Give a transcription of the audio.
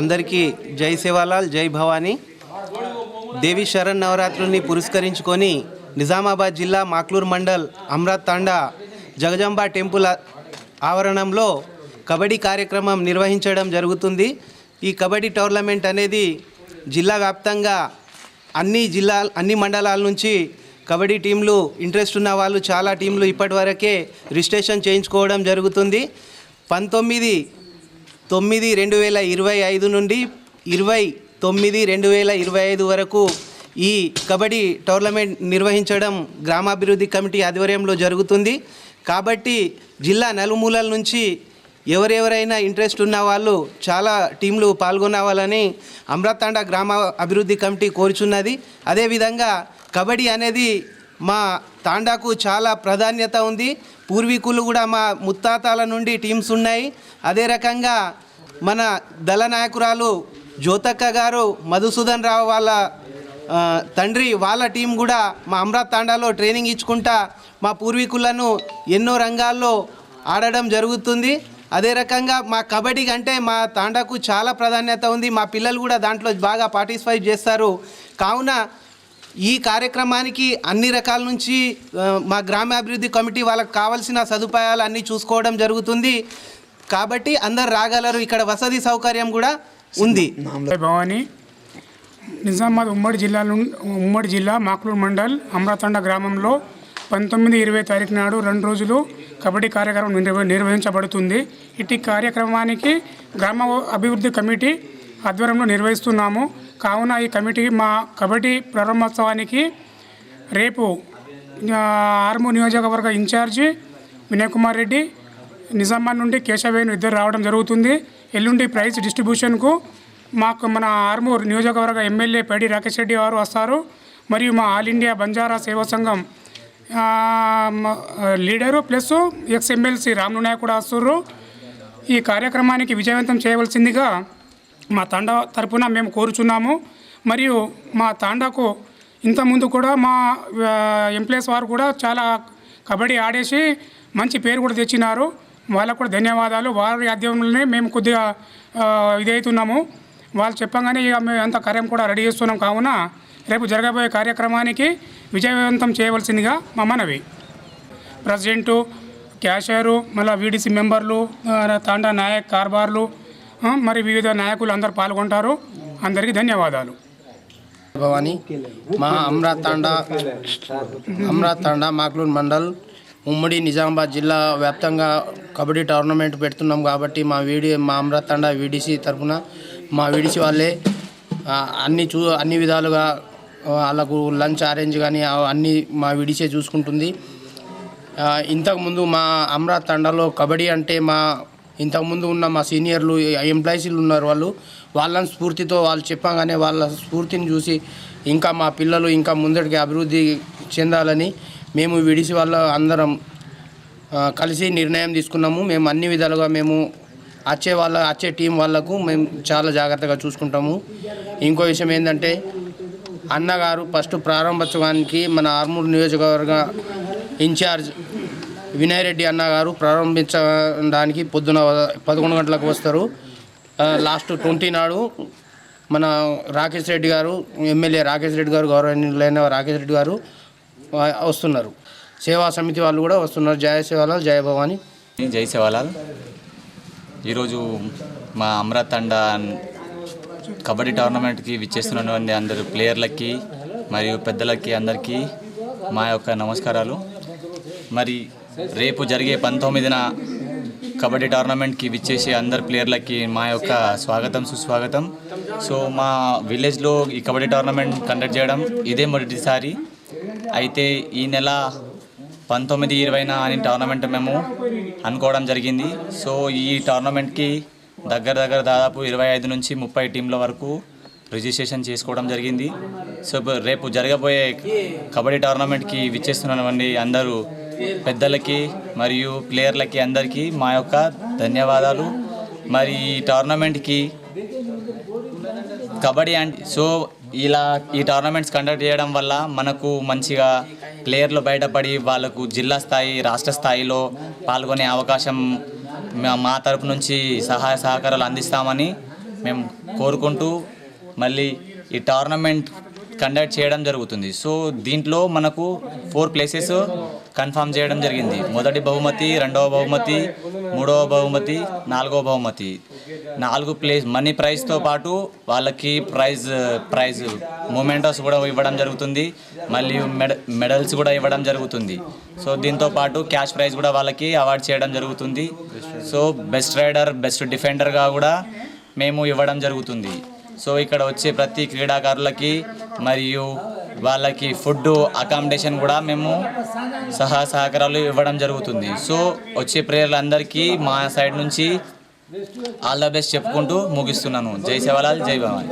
అందరికీ జై సేవాలాల్ జై భవానీ. దేవి శరణ్ నవరాత్రుల్ని పురస్కరించుకొని నిజామాబాద్ జిల్లా మాక్లూర్ మండల్ అమ్రాత్ తాండా జగజంబా టెంపుల్ ఆవరణంలో కబడ్డీ కార్యక్రమం నిర్వహించడం జరుగుతుంది. ఈ కబడ్డీ టోర్నమెంట్ అనేది జిల్లా వ్యాప్తంగా అన్ని జిల్లా అన్ని మండలాల నుంచి కబడ్డీ టీంలు ఇంట్రెస్ట్ ఉన్న వాళ్ళు చాలా టీంలు ఇప్పటివరకే రిజిస్ట్రేషన్ చేయించుకోవడం జరుగుతుంది. పంతొమ్మిది తొమ్మిది రెండు వేల ఇరవై ఐదు నుండి ఇరవై తొమ్మిది రెండు వేల ఇరవై ఐదు వరకు ఈ కబడ్డీ టోర్నమెంట్ నిర్వహించడం గ్రామాభివృద్ధి కమిటీ ఆధ్వర్యంలో జరుగుతుంది. కాబట్టి జిల్లా నలుమూలల నుంచి ఎవరెవరైనా ఇంట్రెస్ట్ ఉన్న వాళ్ళు చాలా టీంలు పాల్గొనవాలని అమృతాండ గ్రామ అభివృద్ధి కమిటీ కోరుచున్నది. అదేవిధంగా కబడ్డీ అనేది మా తాండాకు చాలా ప్రాధాన్యత ఉంది. పూర్వీకులు కూడా మా ముత్తాతల నుండి టీమ్స్ ఉన్నాయి. అదే రకంగా మన దళ నాయకురాలు జ్యోతక్క గారు మధుసూదన్ రావు వాళ్ళ తండ్రి వాళ్ళ టీం కూడా మా అమరాత్ తాండాలో ట్రైనింగ్ ఇచ్చుకుంటా మా పూర్వీకులను ఎన్నో రంగాల్లో ఆడడం జరుగుతుంది. అదే రకంగా మా కబడ్డీ కంటే మా తాండాకు చాలా ప్రాధాన్యత ఉంది. మా పిల్లలు కూడా దాంట్లో బాగా పార్టిసిపేట్ చేస్తారు. కావున ఈ కార్యక్రమానికి అన్ని రకాల నుంచి మా గ్రామాభివృద్ధి కమిటీ వాళ్ళకి కావాల్సిన సదుపాయాలు అన్నీ చూసుకోవడం జరుగుతుంది. కాబట్టి అందరు రాగలరు. ఇక్కడ వసతి సౌకర్యం కూడా ఉంది. భవాని నిజామాబాద్ ఉమ్మడి జిల్లా ఉమ్మడి జిల్లా మాక్లూరు మండల్ అమరాతండ గ్రామంలో పంతొమ్మిది ఇరవై తారీఖు నాడు రెండు రోజులు కబడ్డీ కార్యక్రమం నిర్వ నిర్వహించబడుతుంది. ఇటు కార్యక్రమానికి గ్రామ అభివృద్ధి కమిటీ ఆధ్వర్యంలో నిర్వహిస్తున్నాము. కావున ఈ కమిటీ మా కబడ్డీ ప్రారంభోత్సవానికి రేపు ఆర్ము నియోజకవర్గ ఇన్ఛార్జి వినయ్ కుమార్ రెడ్డి నిజామాబాద్ నుండి కేశవేణు ఇద్దరు రావడం జరుగుతుంది. ఎల్లుండి ప్రైజ్ డిస్ట్రిబ్యూషన్కు మాకు మన ఆర్మూర్ నియోజకవర్గ ఎమ్మెల్యే పేడి రాకేష్ రెడ్డి వారు వస్తారు. మరియు మా all India Banjara Seva Sangham leader plus ex MLC Ramu Naik కూడా వస్తారు ఈ కార్యక్రమానికి విజయవంతం చేయవలసిందిగా మా తాండా తరపున మేము కోరుచున్నాము. మరియు మా తాండాకు ఇంతకుముందు కూడా మా ఎంప్లాయీస్ వారు కూడా చాలా కబడ్డీ ఆడేసి మంచి పేరు కూడా తెచ్చినారు. వాళ్ళకు కూడా ధన్యవాదాలు. వారి ఆధ్వర్యంలోనే మేము కొద్దిగా ఇదైతున్నాము. ఇదవుతున్నాము వాళ్ళు చెప్పగానే ఇక మేము అంత కార్యం కూడా రెడీ చేస్తున్నాం. కావున రేపు జరగబోయే కార్యక్రమానికి విజయవంతం చేయవలసిందిగా మా మనవి. ప్రెసిడెంటు క్యాషియరు మళ్ళీ వీడీసీ మెంబర్లు తాండా నాయక్ కార్బార్లు మరి వివిధ నాయకులు అందరు పాల్గొంటారు. అందరికీ ధన్యవాదాలు. భవాని మా అమ్రాత్ తండ మాక్లూర్ మండల్ ఉమ్మడి నిజామాబాద్ జిల్లా వ్యాప్తంగా కబడ్డీ టోర్నమెంట్ పెడుతున్నాం కాబట్టి మా వీడి మా అమ్రాత్ తండ వీడీసీ తరఫున మా వీడిసి వాళ్ళే అన్ని చూ అన్ని విధాలుగా వాళ్ళకు లంచ్ అరేంజ్ కానీ అన్నీ మా వీడీసీ చూసుకుంటుంది. ఇంతకుముందు మా అమ్రాత్ తండాలో కబడ్డీ అంటే మా ఇంతకుముందు ఉన్న మా సీనియర్లు ఎంప్లాయీస్లు ఉన్నారు వాళ్ళు. వాళ్ళని స్ఫూర్తితో వాళ్ళు చెప్పగానే వాళ్ళ స్ఫూర్తిని చూసి ఇంకా మా పిల్లలు ఇంకా ముందటికి అభివృద్ధి చెందాలని మేము విడిసి వాళ్ళ అందరం కలిసి నిర్ణయం తీసుకున్నాము. మేము అన్ని విధాలుగా మేము వచ్చే వాళ్ళ వచ్చే టీం వాళ్ళకు మేము చాలా జాగ్రత్తగా చూసుకుంటాము. ఇంకో విషయం ఏంటంటే అన్నగారు ఫస్ట్ ప్రారంభోత్సవానికి మన ఆర్మూర్ నియోజకవర్గ ఇన్ఛార్జ్ వినయ్ రెడ్డి అన్న గారు ప్రారంభించడానికి పొద్దున పదకొండు గంటలకు వస్తారు. లాస్ట్ ట్వంటీ నాడు మన రాకేష్ రెడ్డి గారు ఎమ్మెల్యే రాకేష్ రెడ్డి గారు గౌరవనీయులైన రాకేష్ రెడ్డి గారు వస్తున్నారు. సేవా సమితి వాళ్ళు కూడా వస్తున్నారు. జయ సేవాలాల్ జయ భవాని. జై సేవాలాల్. ఈరోజు మా అమృత్ తండ కబడ్డీ టోర్నమెంట్కి విచ్చేస్తున్నటువంటి అందరు ప్లేయర్లకి మరియు పెద్దలకి అందరికీ మా యొక్క నమస్కారాలు. మరి రేపు జరిగే పంతొమ్మిదిన కబడ్డీ టోర్నమెంట్కి విచ్చేసే అందరు ప్లేయర్లకి మా యొక్క స్వాగతం సుస్వాగతం. సో మా విలేజ్లో ఈ కబడ్డీ టోర్నమెంట్ కండక్ట్ చేయడం ఇదే మొదటిసారి. అయితే ఈ నెల పంతొమ్మిది ఇరవైన అని టోర్నమెంట్ మేము అనుకోవడం జరిగింది. సో ఈ టోర్నమెంట్కి దగ్గర దగ్గర దాదాపు ఇరవై ఐదు నుంచి ముప్పై టీంల వరకు రిజిస్ట్రేషన్ చేసుకోవడం జరిగింది. సో రేపు జరగబోయే కబడ్డీ టోర్నమెంట్కి విచ్చేస్తున్నామండి అందరూ పెద్దలకి మరియు ప్లేయర్లకి అందరికీ మా యొక్క ధన్యవాదాలు. మరి ఈ టోర్నమెంట్కి కబడ్డీ అంటే సో ఇలా ఈ టోర్నమెంట్స్ కండక్ట్ చేయడం వల్ల మనకు మంచిగా ప్లేయర్లు బయటపడి వాళ్ళకు జిల్లా స్థాయి రాష్ట్ర స్థాయిలో పాల్గొనే అవకాశం మా- మా తరపు నుంచి సహాయ సహకారాలు అందిస్తామని మేము కోరుకుంటూ మళ్ళీ ఈ టోర్నమెంట్ కండక్ట్ చేయడం జరుగుతుంది. సో దీంట్లో మనకు ఫోర్ ప్లేసెస్ కన్ఫర్మ్ చేయడం జరిగింది. మొదటి బహుమతి రెండవ బహుమతి మూడవ బహుమతి నాలుగవ బహుమతి. నాలుగు ప్లేస్ మనీ ప్రైజ్తో పాటు వాళ్ళకి ప్రైజ్ ప్రైజ్ మూమెంటోస్ కూడా ఇవ్వడం జరుగుతుంది. మళ్ళీ మెడ మెడల్స్ కూడా ఇవ్వడం జరుగుతుంది. సో దీంతో పాటు క్యాష్ ప్రైజ్ కూడా వాళ్ళకి అవార్డ్ చేయడం జరుగుతుంది. సో బెస్ట్ రైడర్ బెస్ట్ డిఫెండర్గా కూడా మేము ఇవ్వడం జరుగుతుంది. సో ఇక్కడ వచ్చే ప్రతి క్రీడాకారులకి మరియు వాళ్ళకి ఫుడ్ అకామిడేషన్ కూడా మేము సహా సహకారాలు ఇవ్వడం జరుగుతుంది. సో వచ్చే ప్రేయర్లందరికీ మా సైడ్ నుంచి ఆల్ ద బెస్ట్ చెప్పుకుంటూ ముగిస్తున్నాను. జై సేవలాల్ జై భవాని.